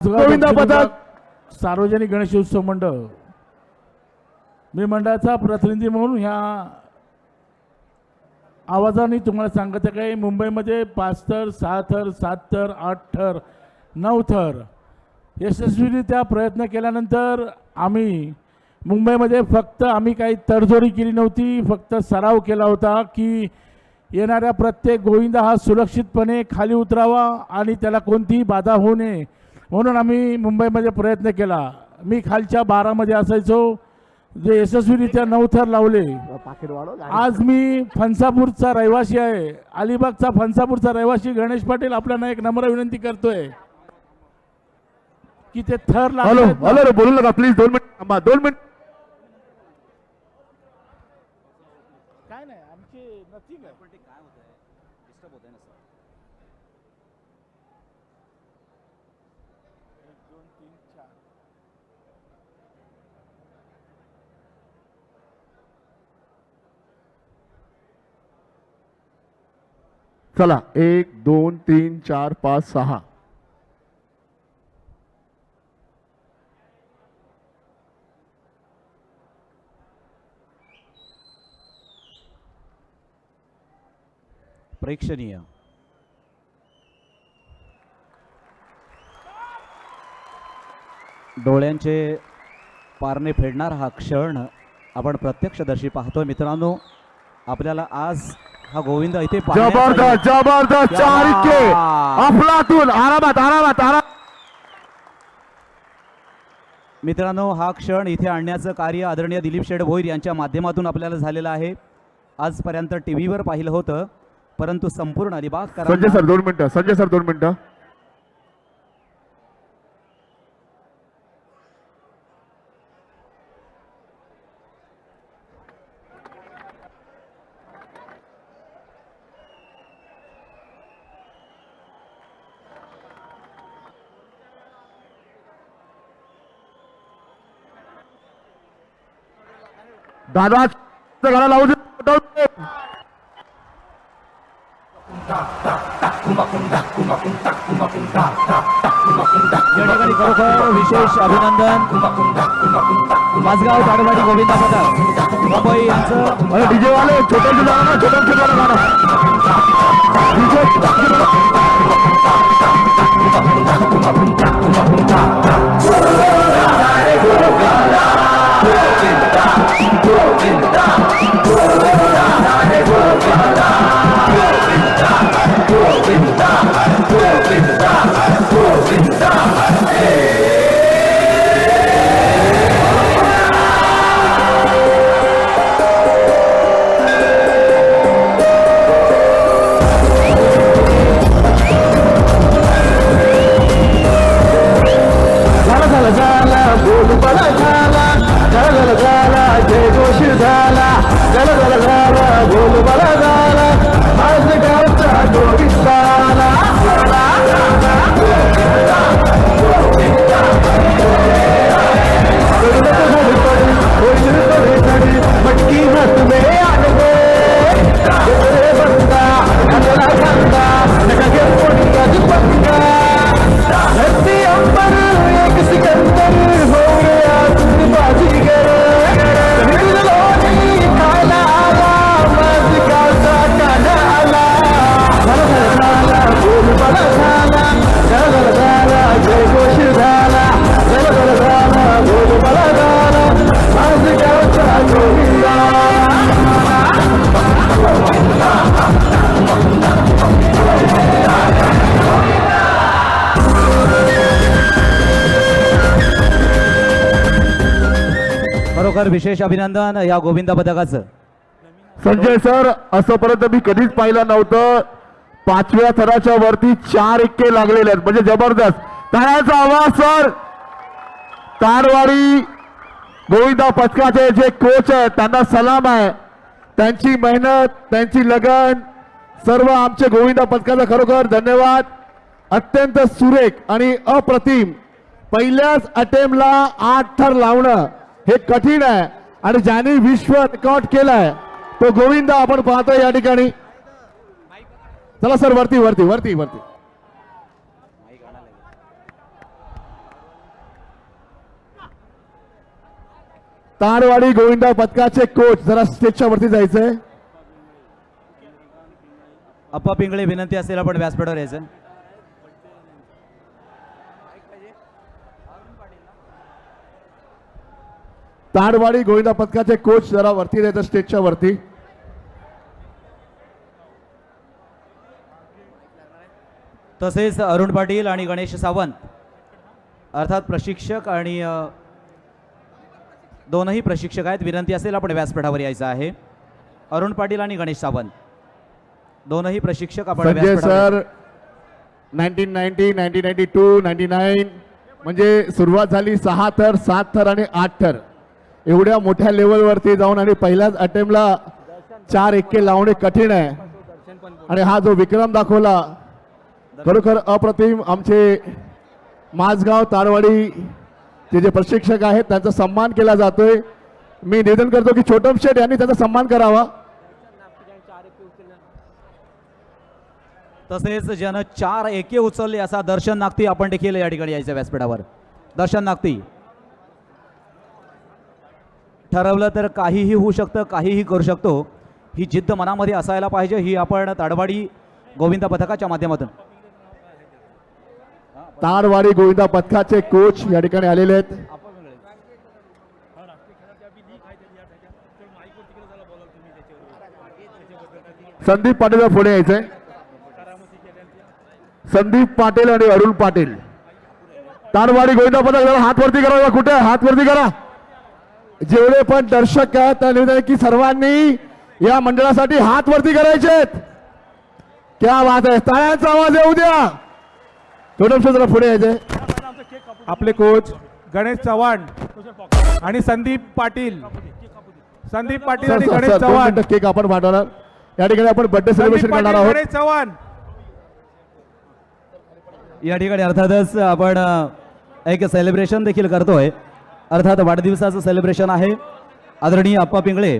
गोविंदा पथक. सार्वजनिक गणेश उत्सव मंडळ. मी मंडळाचा प्रतिनिधी म्हणून ह्या आवाजाने तुम्हाला सांगत आहे काय मुंबईमध्ये पाच थर सहा थर सात थर आठ थर नऊ थर. यशस्वीरित्या प्रयत्न केल्यानंतर आम्ही मुंबईमध्ये फक्त आम्ही काही तडजोडी केली नव्हती फक्त सराव केला होता की येणाऱ्या प्रत्येक गोविंदा हा सुरक्षितपणे खाली उतरावा आणि त्याला कोणतीही बाधा होऊ नये. म्हणून आम्ही मुंबईमध्ये प्रयत्न केला. मी खालच्या बारामध्ये असायचो. जे यशस्वीरित्या नऊ थर लावले. आज मी फणसापूरचा रहिवासी आहे. अलिबागचा फणसापूरचा रहिवासी गणेश पाटील आपल्याला एक नम्र विनंती करतोय. की ते थर रे बोलू नका प्लीज दोन मिनिट दोन मिनिट. काय नाही आमची नथिंग आहे चला एक दोन तीन चार पाच सहा. प्रेक्षणीय. डोळ्यांचे पारणे फेडणार हा क्षण आपण प्रत्यक्षदर्शी पाहतोय. मित्रांनो आपल्याला आज हा गोविंद इथे जबरदस्त जबरदस्त क्या चार इतके. बात. अफलातून आरामात आरामात आराम मित्रांनो हा क्षण इथे आणण्याचं कार्य आदरणीय दिलीप शेड भोईर यांच्या माध्यमातून आपल्याला झालेलं आहे. आजपर्यंत टी व्हीवर पाहिलं होतं परंतु संपूर्ण अलिबाग संजय सर दोन मिनिटं संजय सर दोन मिनिटं. दादा गाणं लावू दे. विशेष अभिनंदन. माझगाव ताडवाडी गोविंदा पथक मुंबई यांचं अरे डीजे वाले छोटे गाणं ना छोटे गाणं गाणं खरोखर विशेष अभिनंदन या गोविंदा पथकाचं संजय सर असंपर्यंत मी कधीच पाहिलं नव्हतं. पाचव्या थराच्या वरती चार इक्के लागलेले आहेत. म्हणजे जबरदस्त. टाळ्याचा आवाज सर. तारवाडी गोविंदा पथकाचे जे कोच आहेत त्यांना सलाम आहे. त्यांची मेहनत त्यांची लगन सर्व आमचे गोविंदा पथकाचा खरोखर धन्यवाद. अत्यंत सुरेख आणि अप्रतिम. पहिल्याच अटेम्पला आठ थर लावणं. हे कठीण आहे. आणि ज्याने विश्व रेकॉर्ड केलाय तो गोविंद आपण पाहतोय या ठिकाणी. चला सर वरती वरती वरती वरती. तारवाडी गोविंदा पथकाचे कोच जरा स्टेजच्या वरती जायचंय. अप्पा पिंगळे विनंती असेल आपण व्यासपीठावर यायचं. तारवाडी गोविंदा पथकाचे कोच जरा वरती जायचं स्टेजच्या वरती. तसेच अरुण पाटील आणि गणेश सावंत अर्थात प्रशिक्षक आणि दोनही प्रशिक्षक आहेत. विनंती असेल आपण व्यासपीठावर यायचं आहे. अरुण पाटील आणि गणेश सावंत दोनही प्रशिक्षक आपण sir nineteen ninety nineteen ninety two ninety nine म्हणजे सुरुवात झाली सहा थर सात थर आणि आठ थर. एवढ्या मोठ्या लेवलवरती जाऊन आणि पहिल्याच अटेम्पला चार एक्के लावणे कठीण आहे. आणि हा जो विक्रम दाखवला खरोखर अप्रतिम आमचे माझगाव तारवाडी ते जे प्रशिक्षक आहेत त्यांचा सन्मान केला जातोय. मी निवेदन करतो की छोटम शेठ यांनी त्याचा सन्मान करावा. तसेच ज्यानं चार एके उचलले असा दर्शन नागती आपण देखील या ठिकाणी यायचं व्यासपीठावर. दर्शन नागती. ठरवलं तर काहीही होऊ शकतं काहीही करू शकतो. ही जिद्द मनामध्ये असायला पाहिजे ही आपण ताडवाडी गोविंदा पथकाच्या माध्यमातून. तारवाडी गोविंदा पथकाचे कोच या ठिकाणी आलेले आहेत. संदीप पाटील पुढे यायचंय. संदीप पाटील आणि अरुण पाटील. तारवाडी गोविंदा पथक हात वरती करा कुठे? हात वरती करा. जेवढे पण दर्शक आहेत त्या निवेदन की सर्वांनी या मंडळासाठी हात वरती करायचे क्या बात आहे. टाळ्यांचा आवाज येऊ द्या. थोडं जरा पुढे यायचंय आपले कोच गणेश चव्हाण आणि संदीप पाटील. संदीप पाटील आणि गणेश चव्हाण. केक आपण पाठवणार या ठिकाणी आपण बर्थडे सेलिब्रेशन करणार आहोत. गणेश चव्हाण. या ठिकाणी अर्थातच आपण एक सेलिब्रेशन देखील करतोय. अर्थात वाढदिवसाचं सेलिब्रेशन आहे. आदरणीय अप्पा पिंगळे